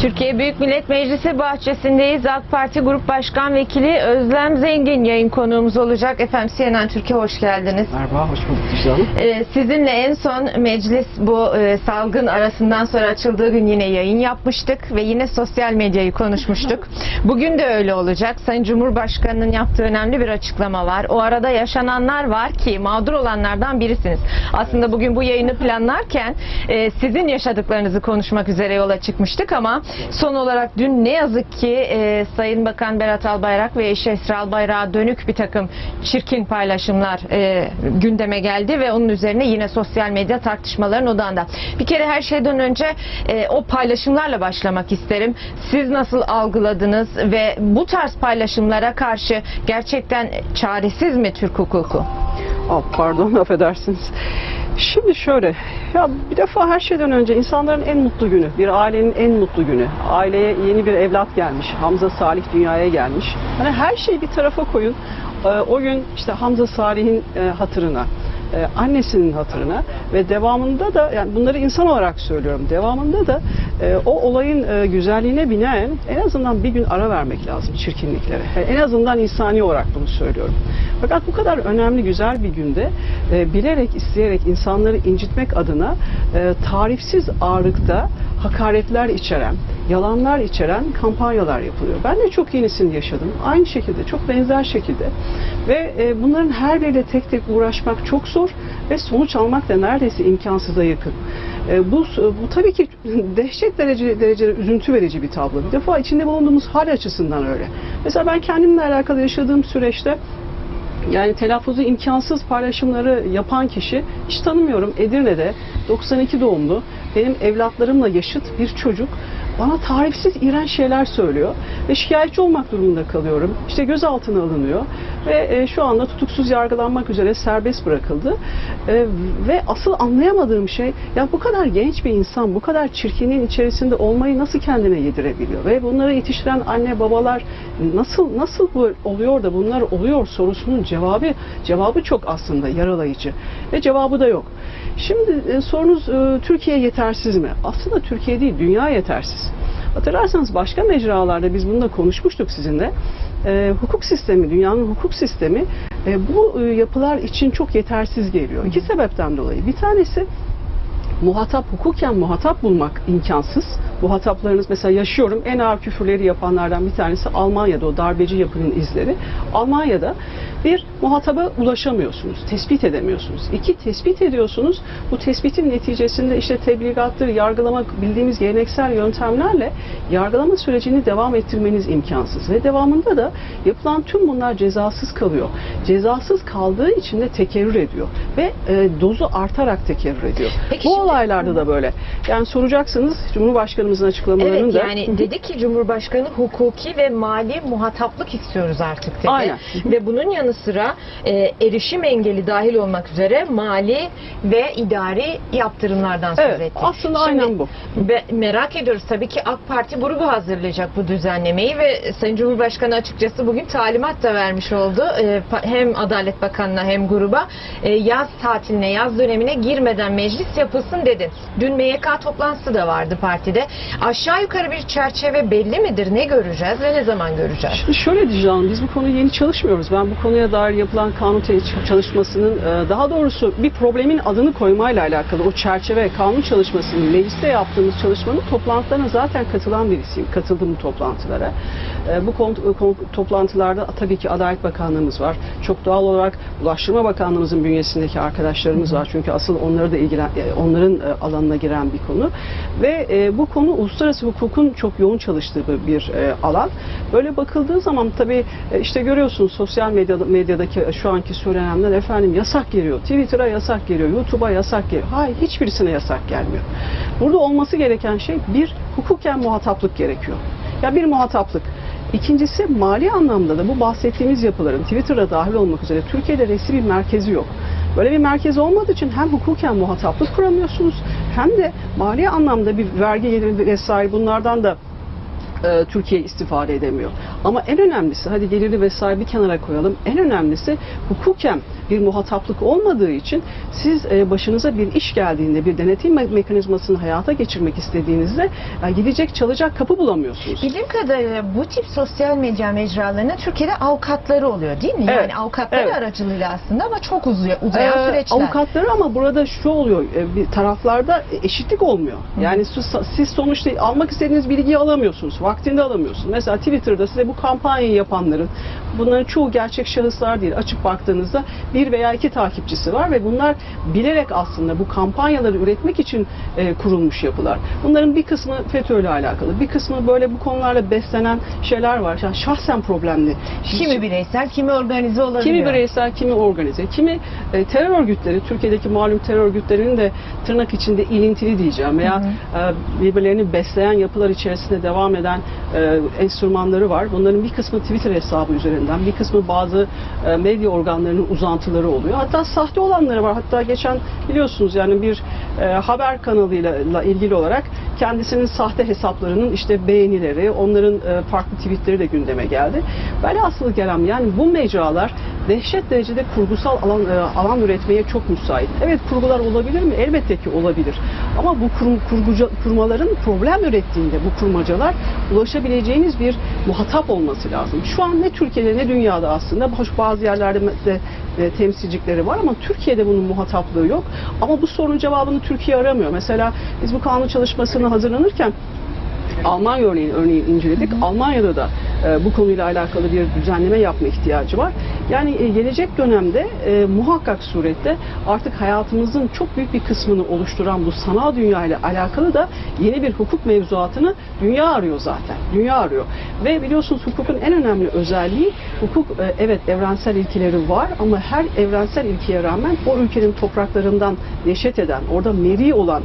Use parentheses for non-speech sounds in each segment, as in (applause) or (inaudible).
Türkiye Büyük Millet Meclisi bahçesindeyiz. AK Parti Grup Başkan Vekili Özlem Zengin yayın konuğumuz olacak. Efendim CNN Türkiye hoş geldiniz. Merhaba, hoş bulduk Dicle Hanım. Ee, sizinle en son meclis bu e, salgın arasından sonra açıldığı gün yine yayın yapmıştık ve yine sosyal medyayı konuşmuştuk. (laughs) Bugün de öyle olacak. Sayın Cumhurbaşkanı'nın yaptığı önemli bir açıklama var. O arada yaşananlar var ki mağdur olanlardan birisiniz. Aslında bugün bu yayını planlarken e, sizin yaşadıklarınızı konuşmak üzere yola çıkmıştık ama son olarak dün ne yazık ki e, Sayın Bakan Berat Albayrak ve eşi Esra Albayrak'a dönük bir takım çirkin paylaşımlar e, gündeme geldi ve onun üzerine yine sosyal medya tartışmaların odağında. Bir kere her şeyden önce e, o paylaşımlarla başlamak isterim. Siz nasıl algıladınız ve bu tarz paylaşımlara karşı gerçekten çaresiz mi Türk hukuku? Aa, pardon, (laughs) affedersiniz. Şimdi şöyle, ya bir defa her şeyden önce insanların en mutlu günü, bir ailenin en mutlu günü. Aileye yeni bir evlat gelmiş, Hamza Salih dünyaya gelmiş. Hani her şeyi bir tarafa koyun. Ee, O gün işte Hamza Salih'in e, hatırına, e, annesinin hatırına ve devamında da yani bunları insan olarak söylüyorum. Devamında da e, o olayın e, güzelliğine binaen en azından bir gün ara vermek lazım çirkinliklere. Yani en azından insani olarak bunu söylüyorum. Fakat bu kadar önemli güzel bir günde e, bilerek isteyerek insanları incitmek adına e, tarifsiz ağırlıkta hakaretler içeren, yalanlar içeren kampanyalar yapılıyor. Ben de çok yenisini yaşadım. Aynı şekilde, çok benzer şekilde. Ve e, bunların her biriyle tek tek uğraşmak çok zor ve sonuç almak da neredeyse imkansıza yakın. E, bu, bu tabii ki (laughs) dehşet derece, derecede üzüntü verici bir tablo. Bir defa içinde bulunduğumuz hal açısından öyle. Mesela ben kendimle alakalı yaşadığım süreçte yani telaffuzu imkansız paylaşımları yapan kişi hiç tanımıyorum. Edirne'de 92 doğumlu benim evlatlarımla yaşıt bir çocuk bana tarifsiz iğrenç şeyler söylüyor ve şikayetçi olmak durumunda kalıyorum. İşte gözaltına alınıyor ve e, şu anda tutuksuz yargılanmak üzere serbest bırakıldı. E, ve asıl anlayamadığım şey ya bu kadar genç bir insan bu kadar çirkinliğin içerisinde olmayı nasıl kendine yedirebiliyor ve bunları yetiştiren anne babalar nasıl nasıl bu oluyor da bunlar oluyor sorusunun cevabı cevabı çok aslında yaralayıcı ve cevabı da yok. Şimdi e, sorunuz e, Türkiye yetersiz mi? Aslında Türkiye değil, dünya yetersiz. Hatırlarsanız başka mecralarda biz bunu da konuşmuştuk sizinle. E, hukuk sistemi, dünyanın hukuk sistemi e, bu e, yapılar için çok yetersiz geliyor. İki sebepten dolayı. Bir tanesi muhatap hukuken muhatap bulmak imkansız. Muhataplarınız mesela yaşıyorum en ağır küfürleri yapanlardan bir tanesi Almanya'da o darbeci yapının izleri. Almanya'da bir muhataba ulaşamıyorsunuz, tespit edemiyorsunuz. İki tespit ediyorsunuz. Bu tespitin neticesinde işte tebligattır, yargılama bildiğimiz geleneksel yöntemlerle yargılama sürecini devam ettirmeniz imkansız. Ve devamında da yapılan tüm bunlar cezasız kalıyor. Cezasız kaldığı için de tekerrür ediyor. Ve e, dozu artarak tekerrür ediyor. Peki Bu şimdi- olaylarda da böyle. Yani soracaksınız Cumhurbaşkanımızın açıklamalarını Evet da. yani dedi ki Cumhurbaşkanı hukuki ve mali muhataplık istiyoruz artık dedi. Aynen. Ve bunun yanı sıra e, erişim engeli dahil olmak üzere mali ve idari yaptırımlardan söz Evet, etti. aslında Şimdi, aynen bu. be- merak ediyoruz tabii ki AK Parti grubu hazırlayacak bu düzenlemeyi ve Sayın Cumhurbaşkanı açıkçası bugün talimat da vermiş oldu. E, hem Adalet Bakanı'na hem gruba e, yaz tatiline, yaz dönemine girmeden meclis yapılsın dedi. Dün MYK toplantısı da vardı partide. Aşağı yukarı bir çerçeve belli midir? Ne göreceğiz ve ne zaman göreceğiz? Şimdi şöyle diyeceğim, biz bu konuyu yeni çalışmıyoruz. Ben bu konuya dair yapılan kanun çalışmasının, e, daha doğrusu bir problemin adını koymayla alakalı o çerçeve kanun çalışmasının, mecliste yaptığımız çalışmanın toplantılarına zaten katılan birisiyim. Katıldım bu toplantılara. E, Bu kon- toplantılarda tabii ki Adalet Bakanlığımız var. Çok doğal olarak Ulaştırma Bakanlığımızın bünyesindeki arkadaşlarımız var. Çünkü asıl onları da ilgilen, e, onların e, alanına giren bir konu. Ve e, bu konu uluslararası hukukun çok yoğun çalıştığı bir e, alan. Böyle bakıldığı zaman tabii e, işte görüyorsunuz sosyal medyada, medyadaki e, şu anki söylenenler efendim yasak geliyor. Twitter'a yasak geliyor, YouTube'a yasak geliyor. Hayır hiçbirisine yasak gelmiyor. Burada olması gereken şey bir hukuken muhataplık gerekiyor. Ya bir muhataplık. İkincisi mali anlamda da bu bahsettiğimiz yapıların Twitter'a dahil olmak üzere Türkiye'de resmi bir merkezi yok. Böyle bir merkez olmadığı için hem hukuken muhataplık kuramıyorsunuz hem de mali anlamda bir vergi geliri vesaire bunlardan da e, Türkiye istifade edemiyor. Ama en önemlisi hadi geliri vesaire bir kenara koyalım. En önemlisi hukuken bir muhataplık olmadığı için siz e, başınıza bir iş geldiğinde bir denetim me- mekanizmasını hayata geçirmek istediğinizde e, gidecek çalacak kapı bulamıyorsunuz. Bildiğim kadarıyla bu tip sosyal medya mecralarının Türkiye'de avukatları oluyor değil mi? Evet, Yani avukatları evet. aracılığıyla aslında ama çok uzuyor, uzayan Ee, süreçler. avukatları ama burada şu oluyor e, bir taraflarda eşitlik olmuyor. Yani siz, siz sonuçta almak istediğiniz bilgiyi alamıyorsunuz. Vaktinde alamıyorsunuz. Mesela Twitter'da size bu kampanyayı yapanların bunların çoğu gerçek şahıslar değil. Açıp baktığınızda bir veya iki takipçisi var ve bunlar bilerek aslında bu kampanyaları üretmek için e, kurulmuş yapılar. Bunların bir kısmı FETÖ'yle alakalı, bir kısmı böyle bu konularla beslenen şeyler var. Yani şahsen problemli. kimi bireysel, kimi organize olabiliyor. Kimi bireysel, kimi organize, kimi e, terör örgütleri, Türkiye'deki malum terör örgütlerinin de tırnak içinde ilintili diyeceğim veya e, birbirlerini besleyen yapılar içerisinde devam eden e, enstrümanları var. Bunların bir kısmı Twitter hesabı üzerinden, bir kısmı bazı e, medya organlarının uzantıları oluyor. Hatta sahte olanları var. Hatta geçen biliyorsunuz yani bir e, haber kanalıyla la ilgili olarak kendisinin sahte hesaplarının işte beğenileri, onların e, farklı tweetleri de gündeme geldi. Velhasıl kelam yani bu mecralar dehşet derecede kurgusal alan e, alan üretmeye çok müsait. Evet kurgular olabilir mi? Elbette ki olabilir. Ama bu kurum, kurguca, kurmaların problem ürettiğinde bu kurmacalar ulaşabileceğiniz bir muhatap olması lazım. Şu an ne Türkiye'de ne dünyada aslında hoş bazı yerlerde de e, temsilcilikleri var ama Türkiye'de bunun muhataplığı yok. Ama bu sorunun cevabını Türkiye aramıyor. Mesela biz bu kanun çalışmasını hazırlanırken Almanya örneğini, örneği inceledik. Almanya'da da e, bu konuyla alakalı bir düzenleme yapma ihtiyacı var. Yani e, gelecek dönemde e, muhakkak surette artık hayatımızın çok büyük bir kısmını oluşturan bu sanal dünya ile alakalı da yeni bir hukuk mevzuatını dünya arıyor zaten. Dünya arıyor. Ve biliyorsunuz hukukun en önemli özelliği hukuk e, evet evrensel ilkeleri var ama her evrensel ilkeye rağmen o ülkenin topraklarından neşet eden, orada meri olan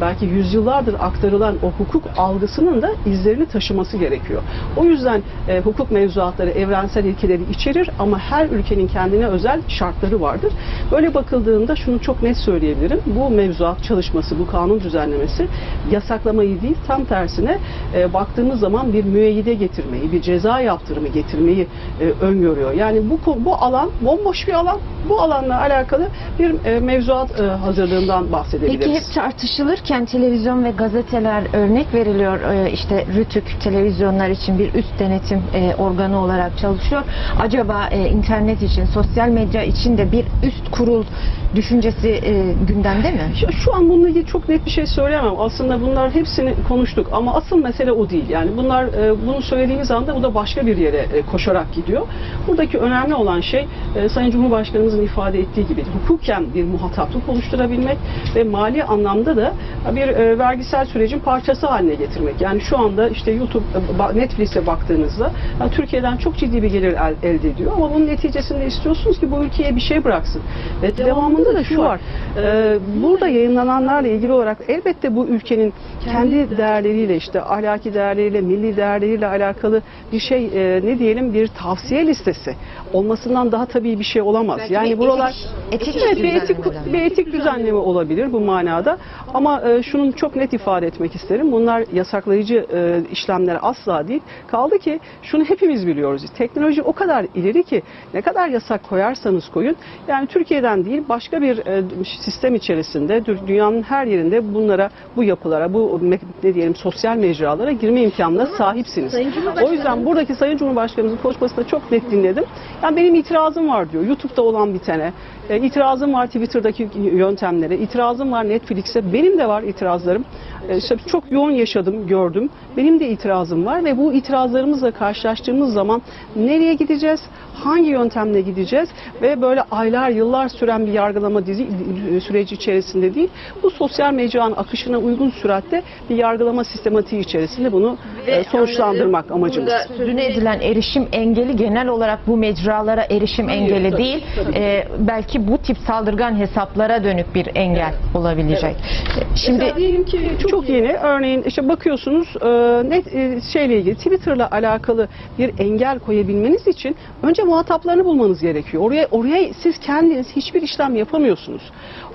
belki yüzyıllardır aktarılan o hukuk algısının da izlerini taşıması gerekiyor. O yüzden e, hukuk mevzuatları evrensel ilkeleri içerir ama her ülkenin kendine özel şartları vardır. Böyle bakıldığında şunu çok net söyleyebilirim. Bu mevzuat çalışması, bu kanun düzenlemesi yasaklamayı değil tam tersine e, baktığımız zaman bir müeyyide getirmeyi, bir ceza yaptırımı getirmeyi e, öngörüyor. Yani bu bu alan bomboş bir alan. Bu alanla alakalı bir e, mevzuat e, hazırlığından bahsedebiliriz. Peki hep tartışılırken televizyon ve gazeteler örnek veriliyor. Ee, işte televizyonlar için bir üst denetim e, organı olarak çalışıyor. Acaba e, internet için, sosyal medya için de bir üst kurul düşüncesi e, gündemde mi? Şu, an bununla ilgili çok net bir şey söyleyemem. Aslında bunlar hepsini konuştuk ama asıl mesele o değil. Yani bunlar e, bunu söylediğimiz anda bu da başka bir yere koşarak gidiyor. Buradaki önemli olan şey Sayın Cumhurbaşkanımızın ifade ettiği gibi hukuken bir muhataplık oluşturabilmek ve mali anlamda da bir e, vergisel sürecin parçası haline getirmek. Yani şu anda işte YouTube, e, Netflix'e baktığınızda yani Türkiye'den çok ciddi bir gelir el- elde ediyor ama bunun neticesinde istiyorsunuz ki bu ülkeye bir şey bıraksın. Ve devamında da şu var. Ee, burada yayınlananlarla ilgili olarak elbette bu ülkenin kendi değerleriyle işte ahlaki değerleriyle, milli değerleriyle alakalı bir şey e, ne diyelim bir tavsiye listesi olmasından daha tabii bir şey olamaz. Belki yani bir buralar etik- etik Evet, bir etik bir etik düzenleme olabilir bu manada. Ama e, şunun çok net ifade etmek isterim. Bunlar yasaklayıcı e, işlemler asla değil. Kaldı ki şunu hepimiz biliyoruz. Teknoloji o kadar ileri ki ne kadar yasak koyarsanız koyun. Yani Türkiye'den değil başka bir e, sistem içerisinde dü- dünyanın her yerinde bunlara, bu yapılara, bu ne diyelim sosyal mecralara girme imkanına sahipsiniz. O yüzden buradaki Sayın Cumhurbaşkanımızın konuşmasını da çok net dinledim. Yani benim itirazım var diyor. YouTube'da olan bitene. E, itirazım var Twitter'daki yöntemlere. itirazım var Netflix'e. Benim de var itirazlarım. E, işte çok yoğun yaşadım, gördüm. Benim de itirazım var ve bu itirazlarımızla karşılaştığımız zaman nereye gideceğiz? Hangi yöntemle gideceğiz? Ve böyle aylar, yıllar süren bir yargılama dizi, süreci içerisinde değil, bu sosyal mecranın akışına uygun süratte bir yargılama sistematiği içerisinde bunu e, sonuçlandırmak amacımız. Burada sözünü edilen erişim engeli genel olarak bu mecralara erişim Hayır, engeli tabii, değil. tabii. Ee, belki bu tip saldırgan hesaplara dönük bir engel olabilecek. Şimdi diyelim ki çok, yeni. Örneğin işte bakıyorsunuz e, net e, şeyle ilgili Twitter'la alakalı bir engel koyabilmeniz için önce muhataplarını bulmanız gerekiyor. Oraya oraya siz kendiniz hiçbir işlem yapamıyorsunuz.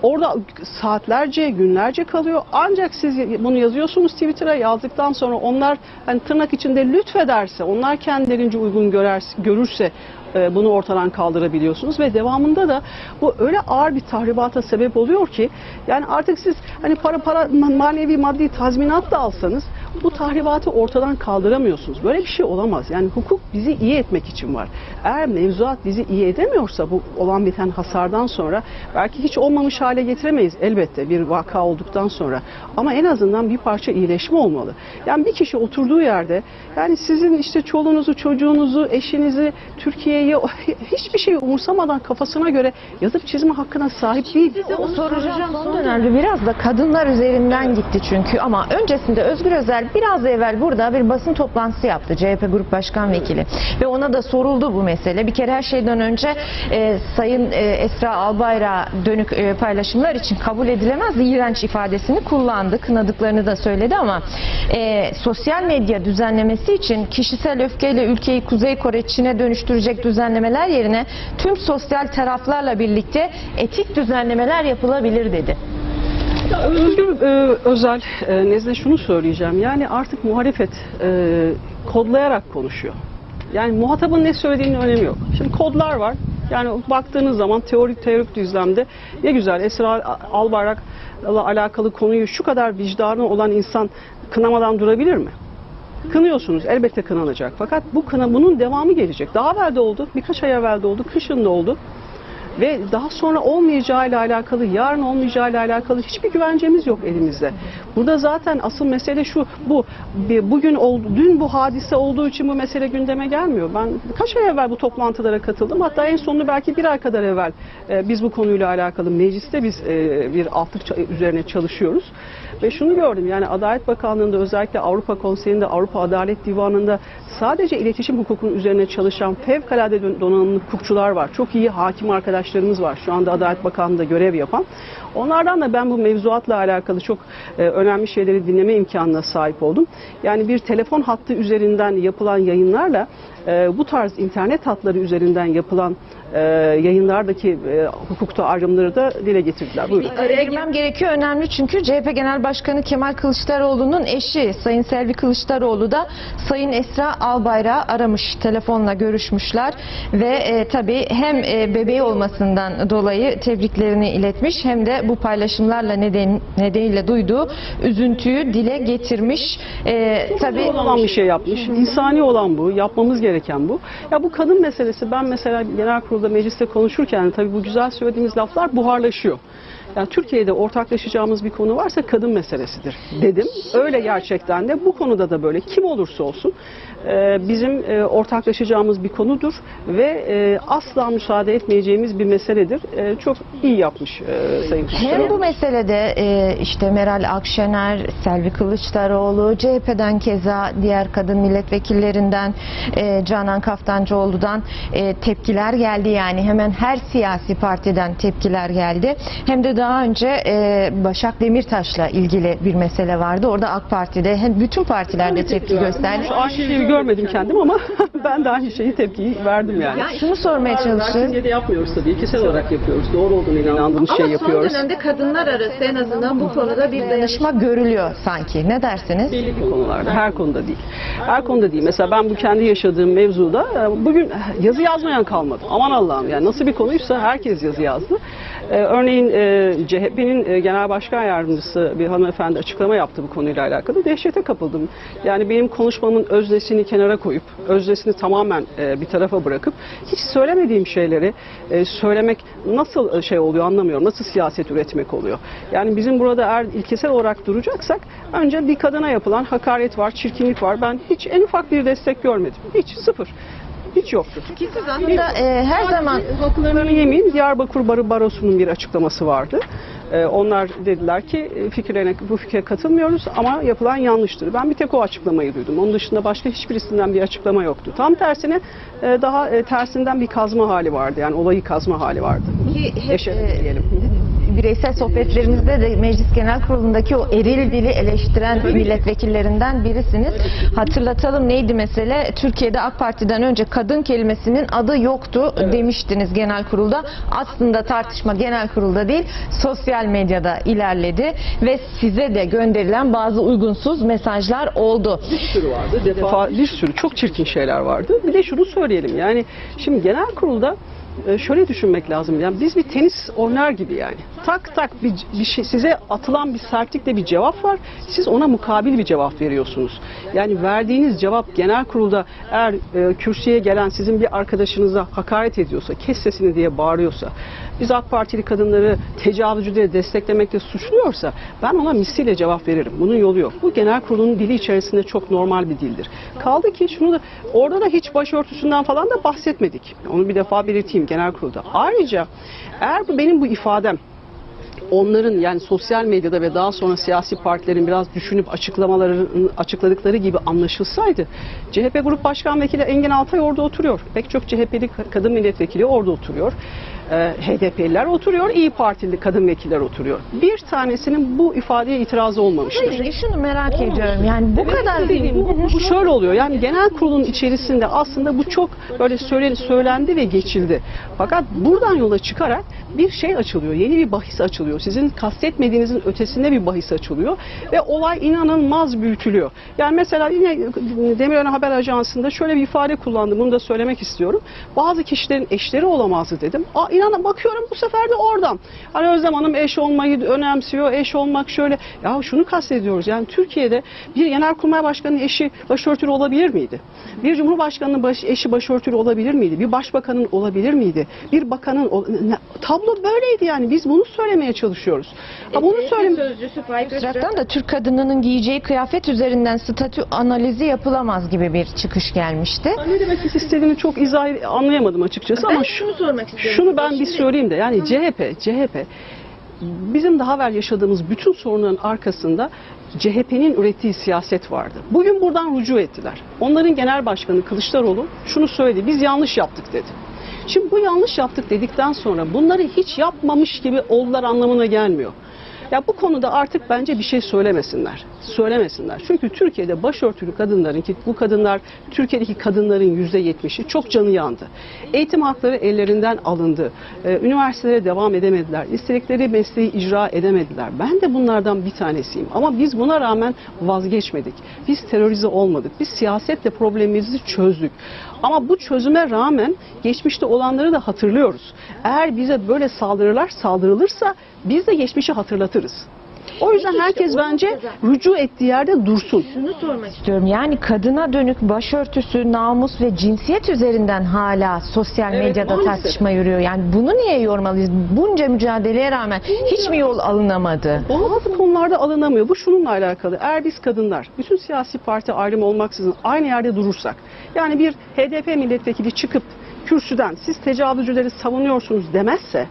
Orada saatlerce, günlerce kalıyor. Ancak siz bunu yazıyorsunuz Twitter'a yazdıktan sonra onlar hani tırnak içinde lütfederse, onlar kendilerince uygun görer, görürse e, bunu ortadan kaldırabiliyorsunuz. Ve devamında da bu öyle ağır bir tahribata sebep oluyor ki yani artık siz hani para para ma- manevi maddi tazminat da alsanız bu tahribatı ortadan kaldıramıyorsunuz. Böyle bir şey olamaz. Yani hukuk bizi iyi etmek için var. Eğer mevzuat bizi iyi edemiyorsa bu olan biten hasardan sonra belki hiç olmamış hale getiremeyiz elbette bir vaka olduktan sonra. Ama en azından bir parça iyileşme olmalı. Yani bir kişi oturduğu yerde yani sizin işte çoluğunuzu, çocuğunuzu, eşinizi, Türkiye'yi (laughs) hiçbir şeyi umursamadan kafasına göre yazıp çizme hakkına sahip değil. o soracağım son dönemde biraz da kadınlar üzerinden gitti çünkü ama öncesinde Özgür Özel biraz evvel burada bir basın toplantısı yaptı CHP Grup Başkan Vekili ve ona da soruldu bu mesele. Bir kere her şeyden önce e, Sayın e, Esra Albayrak'a dönük e, paylaşımlar için kabul edilemez iğrenç ifadesini kullandı. Kınadıklarını da söyledi ama e, sosyal medya düzenlemesi için kişisel öfkeyle ülkeyi Kuzey Kore Çin'e dönüştürecek düzenlemeler yerine tüm sosyal taraflarla birlikte etik düzenlemeler yapılabilir dedi. Özgür e, Özel e, nezdinde şunu söyleyeceğim. Yani artık muhalefet e, kodlayarak konuşuyor. Yani muhatabın ne söylediğinin önemi yok. Şimdi kodlar var. Yani baktığınız zaman teorik teorik düzlemde ne güzel Esra Albayrak'la alakalı konuyu şu kadar vicdanı olan insan kınamadan durabilir mi? Kınıyorsunuz. Elbette kınanacak. Fakat bu kına bunun devamı gelecek. Daha evvel de oldu. Birkaç ay evvel de oldu. Kışın da oldu. Ve daha sonra olmayacağıyla alakalı, yarın olmayacağıyla alakalı hiçbir güvencemiz yok elimizde. Burada zaten asıl mesele şu, bu bugün oldu, dün bu hadise olduğu için bu mesele gündeme gelmiyor. Ben kaç ay evvel bu toplantılara katıldım. Hatta en sonunu belki bir ay kadar evvel e, biz bu konuyla alakalı mecliste biz e, bir altlık üzerine çalışıyoruz. Ve şunu gördüm yani Adalet Bakanlığı'nda özellikle Avrupa Konseyi'nde, Avrupa Adalet Divanı'nda sadece iletişim hukukunun üzerine çalışan fevkalade don- donanımlı hukukçular var. Çok iyi hakim arkadaşlarımız var. Şu anda Adalet Bakanlığı'nda görev yapan. Onlardan da ben bu mevzuatla alakalı çok e, önemli şeyleri dinleme imkanına sahip oldum. Yani bir telefon hattı üzerinden yapılan yayınlarla e, bu tarz internet hatları üzerinden yapılan e, yayınlardaki e, hukukta ayrımları da dile getirdiler. Buyurun. Araya girmem gerekiyor önemli çünkü CHP Genel Başkanı Kemal Kılıçdaroğlu'nun eşi Sayın Selvi Kılıçdaroğlu da Sayın Esra Albayrak'ı aramış telefonla görüşmüşler ve e, tabii hem e, bebeği olmasından dolayı tebriklerini iletmiş hem de bu paylaşımlarla neden, nedeniyle duyduğu üzüntüyü dile getirmiş. E, tabii olan bir şey yapmış. İnsani olan bu. Yapmamız gereken bu. Ya bu kadın meselesi ben mesela genel kurulda mecliste konuşurken tabii bu güzel söylediğimiz laflar buharlaşıyor. Yani Türkiye'de ortaklaşacağımız bir konu varsa kadın meselesidir dedim. Öyle gerçekten de bu konuda da böyle kim olursa olsun e, bizim e, ortaklaşacağımız bir konudur ve e, asla müsaade etmeyeceğimiz bir meseledir. Çok iyi yapmış Sayın Hem Kılıçdaroğlu. bu meselede işte Meral Akşener, Selvi Kılıçdaroğlu, CHP'den keza diğer kadın milletvekillerinden Canan Kaftancıoğlu'dan tepkiler geldi yani hemen her siyasi partiden tepkiler geldi. Hem de daha önce e, Başak Demirtaş'la ilgili bir mesele vardı. Orada AK Parti'de hem bütün partilerde tepki gösterdi. Şu aynı şeyi görmedim kendim ama (laughs) ben de aynı şeyi tepkiyi verdim yani. Yani şunu sormaya çalışıyorum. de yapmıyoruz tabii. İkisel olarak yapıyoruz. Doğru olduğunu inandığımız şey Ama yapıyoruz. son dönemde kadınlar arası en azından bu konuda bir danışma görülüyor sanki. Ne dersiniz? Belli konularda, her konuda değil. Her konuda değil. Mesela ben bu kendi yaşadığım mevzuda e, bugün yazı yazmayan kalmadı. Aman Allah'ım yani nasıl bir konuysa herkes yazı yazdı. E, Örneğin e, CHP'nin Genel Başkan Yardımcısı bir hanımefendi açıklama yaptı bu konuyla alakalı. Dehşete kapıldım. Yani benim konuşmamın öznesini kenara koyup, öznesini tamamen e, bir tarafa bırakıp hiç söylemediğim şeyleri e, söylemek nasıl e, şey oluyor anlamıyorum. Nasıl siyaset üretmek oluyor? Yani bizim burada eğer ilkesel olarak duracaksak önce bir kadına yapılan hakaret var, çirkinlik var. Ben hiç en ufak bir destek görmedim. Hiç sıfır. Hiç yoktu. Aslında e, her zaman Haklarını yemeyeyim. Diyarbakır Barı Barosu'nun bir açıklaması vardı. Ee, onlar dediler ki e, fikirlerine bu fikre katılmıyoruz ama yapılan yanlıştır. Ben bir tek o açıklamayı duydum. Onun dışında başka hiçbirisinden bir açıklama yoktu. Tam tersine e, daha e, tersinden bir kazma hali vardı. Yani olayı kazma hali vardı. ki hep, Yaşadık e, diyelim. Bireysel sohbetlerimizde de Meclis Genel Kurulu'ndaki o eril dili eleştiren milletvekillerinden birisiniz. Hatırlatalım neydi mesele? Türkiye'de AK Parti'den önce kadın kelimesinin adı yoktu demiştiniz genel kurulda. Aslında tartışma genel kurulda değil, sosyal medyada ilerledi ve size de gönderilen bazı uygunsuz mesajlar oldu. bir sürü vardı. Defa bir sürü çok çirkin şeyler vardı. Bir de şunu söyleyelim. Yani şimdi genel kurulda e, şöyle düşünmek lazım. Yani biz bir tenis oynar gibi yani. Tak tak bir, bir şey size atılan bir sertlikle bir cevap var. Siz ona mukabil bir cevap veriyorsunuz. Yani verdiğiniz cevap genel kurulda eğer e, kürsüye gelen sizin bir arkadaşınıza hakaret ediyorsa, kes sesini diye bağırıyorsa, biz AK Partili kadınları tecavüzcüleri desteklemekte suçluyorsa ben ona misliyle cevap veririm. Bunun yolu yok. Bu genel kurulun dili içerisinde çok normal bir dildir. Kaldı ki şunu da orada da hiç başörtüsünden falan da bahsetmedik. Onu bir defa belirteyim genel kurulda. Ayrıca eğer bu benim bu ifadem onların yani sosyal medyada ve daha sonra siyasi partilerin biraz düşünüp açıklamaları açıkladıkları gibi anlaşılsaydı CHP Grup Başkan Vekili Engin Altay orada oturuyor. Pek çok CHP'li kadın milletvekili orada oturuyor. Ee, HDP'liler oturuyor, İyi Partili kadın vekiller oturuyor. Bir tanesinin bu ifadeye itirazı olmamıştır. Hayır, şunu merak ediyorum. Yani bu kadar bu, bu şöyle oluyor. Yani genel kurulun içerisinde aslında bu çok böyle söyle, söylendi ve geçildi. Fakat buradan yola çıkarak bir şey açılıyor. Yeni bir bahis açılıyor. Sizin kastetmediğinizin ötesinde bir bahis açılıyor ve olay inanılmaz büyütülüyor. Yani mesela yine Demirören Haber Ajansı'nda şöyle bir ifade kullandım. Bunu da söylemek istiyorum. Bazı kişilerin eşleri olamazdı dedim. Aa, inanın bakıyorum bu sefer de oradan. Hani Özlem Hanım eş olmayı önemsiyor. Eş olmak şöyle. Ya şunu kastediyoruz. Yani Türkiye'de bir genelkurmay başkanının eşi başörtülü olabilir miydi? Bir cumhurbaşkanının baş, eşi başörtülü olabilir miydi? Bir başbakanın olabilir miydi? Bir bakanın ne- tablo böyleydi yani. Biz bunu söylemeye çalışıyoruz. Ha bunu söylem Sözcüsü da Türk kadınının giyeceği kıyafet üzerinden statü analizi yapılamaz gibi bir çıkış gelmişti. ne demek istediğini çok izah anlayamadım açıkçası ama şu, şunu sormak istiyorum. şunu ben bir söyleyeyim de yani CHP CHP bizim daha evvel yaşadığımız bütün sorunların arkasında CHP'nin ürettiği siyaset vardı. Bugün buradan rücu ettiler. Onların genel başkanı Kılıçdaroğlu şunu söyledi. Biz yanlış yaptık dedi. Şimdi bu yanlış yaptık dedikten sonra bunları hiç yapmamış gibi oldular anlamına gelmiyor. Ya bu konuda artık bence bir şey söylemesinler. Söylemesinler. Çünkü Türkiye'de başörtülü kadınların ki bu kadınlar Türkiye'deki kadınların yüzde yetmişi çok canı yandı. Eğitim hakları ellerinden alındı. Ee, üniversitelere devam edemediler. İstedikleri mesleği icra edemediler. Ben de bunlardan bir tanesiyim. Ama biz buna rağmen vazgeçmedik. Biz terörize olmadık. Biz siyasetle problemimizi çözdük. Ama bu çözüme rağmen geçmişte olanları da hatırlıyoruz. Eğer bize böyle saldırılar saldırılırsa biz de geçmişi hatırlatırız. O yüzden herkes bence rücu ettiği yerde dursun. Şunu sormak istiyorum. Yani kadına dönük başörtüsü, namus ve cinsiyet üzerinden hala sosyal Evet, medyada maalesef. tartışma yürüyor. Yani bunu niye yormalıyız? Bunca mücadeleye rağmen hiç mi yol alınamadı? Bazı konularda alınamıyor. Bu şununla alakalı. Eğer biz kadınlar bütün siyasi parti ayrımı olmaksızın aynı yerde durursak yani bir HDP milletvekili çıkıp kürsüden siz tecavüzcüleri savunuyorsunuz demezse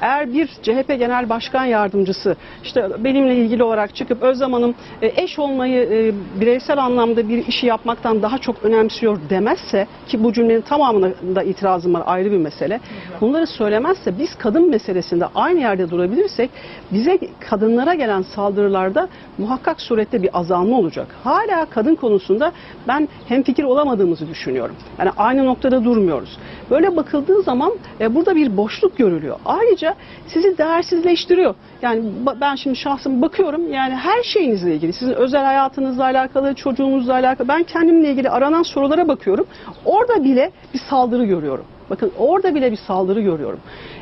eğer bir CHP Genel Başkan Yardımcısı işte benimle ilgili olarak çıkıp Özlem Hanım e, eş olmayı e, bireysel anlamda bir işi yapmaktan daha çok önemsiyor demezse ki bu cümlenin tamamına da itirazım var ayrı bir mesele. Bunları söylemezse biz kadın meselesinde aynı yerde durabilirsek bize kadınlara gelen saldırılarda muhakkak surette bir azalma olacak. Hala kadın konusunda ben hemfikir olamadığımızı düşünüyorum. Yani aynı noktada durmuyoruz. Böyle bakıldığı zaman e, burada bir boşluk görülüyor. Ayrıca sizi değersizleştiriyor. Yani ben şimdi şahsım bakıyorum yani her şeyinizle ilgili, sizin özel hayatınızla alakalı, çocuğunuzla alakalı, ben kendimle ilgili aranan sorulara bakıyorum. Orada bile bir saldırı görüyorum. Bakın orada bile bir saldırı görüyorum.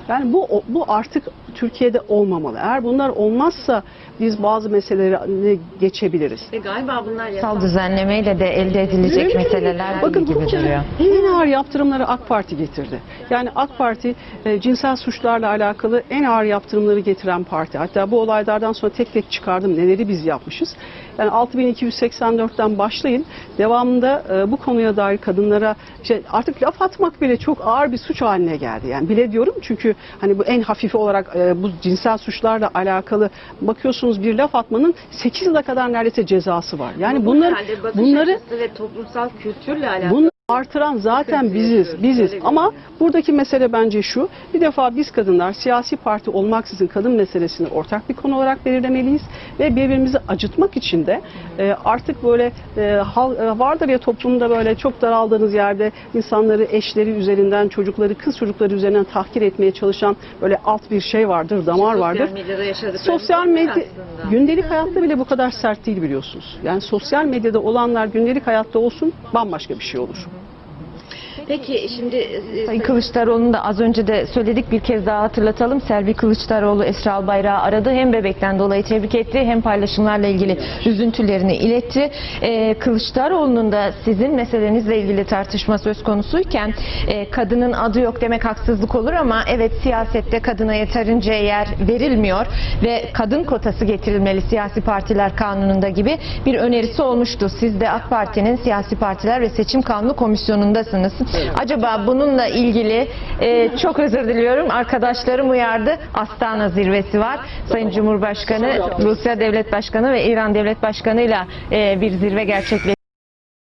Yani bu bu artık Türkiye'de olmamalı. Eğer bunlar olmazsa biz bazı meseleleri geçebiliriz. Ve galiba bunlar yasal düzenlemeyle de elde edilecek Mümkün meseleler değil. Bakın gibi duruyor. en ağır yaptırımları AK Parti getirdi. Yani AK Parti e, cinsel suçlarla alakalı en ağır yaptırımları getiren parti. Hatta bu olaylardan sonra tek tek çıkardım neleri biz yapmışız. Yani 6284'ten başlayın. Devamında e, bu konuya dair kadınlara işte artık laf atmak bile çok ağır bir suç haline geldi. Yani bile diyorum çünkü hani bu en hafifi olarak e, bu cinsel suçlarla alakalı bakıyorsunuz bir laf atmanın 8 yıla kadar neredeyse cezası var. Yani bunlar bunları ve toplumsal kültürle Bunlar Artıran zaten biziz, biziz. Ama buradaki mesele bence şu. Bir defa biz kadınlar siyasi parti olmaksızın kadın meselesini ortak bir konu olarak belirlemeliyiz ve birbirimizi acıtmak için de e, artık böyle e, hal, e, vardır ya toplumda böyle çok daraldığınız yerde insanları eşleri üzerinden, çocukları, kız çocukları üzerinden tahkir etmeye çalışan böyle alt bir şey vardır, damar vardır. Sosyal medya gündelik hayatta bile bu kadar sert değil biliyorsunuz. Yani sosyal medyada olanlar gündelik hayatta olsun bambaşka bir şey olur. Peki şimdi e, Sayın Kılıçdaroğlu'nu da az önce de söyledik bir kez daha hatırlatalım. Selvi Kılıçdaroğlu Esra Albayrak'ı aradı. Hem bebekten dolayı tebrik etti hem paylaşımlarla ilgili üzüntülerini iletti. Ee, Kılıçdaroğlu'nun da sizin meselenizle ilgili tartışma söz konusuyken e, kadının adı yok demek haksızlık olur ama evet siyasette kadına yeterince yer verilmiyor ve kadın kotası getirilmeli siyasi partiler kanununda gibi bir önerisi olmuştu. Siz de AK Parti'nin siyasi partiler ve seçim kanunu komisyonundasınız. Acaba bununla ilgili e, çok özür diliyorum arkadaşlarım uyardı. Astana zirvesi var. Sayın Cumhurbaşkanı, Rusya Devlet Başkanı ve İran Devlet Başkanı ile bir zirve gerçekleşti.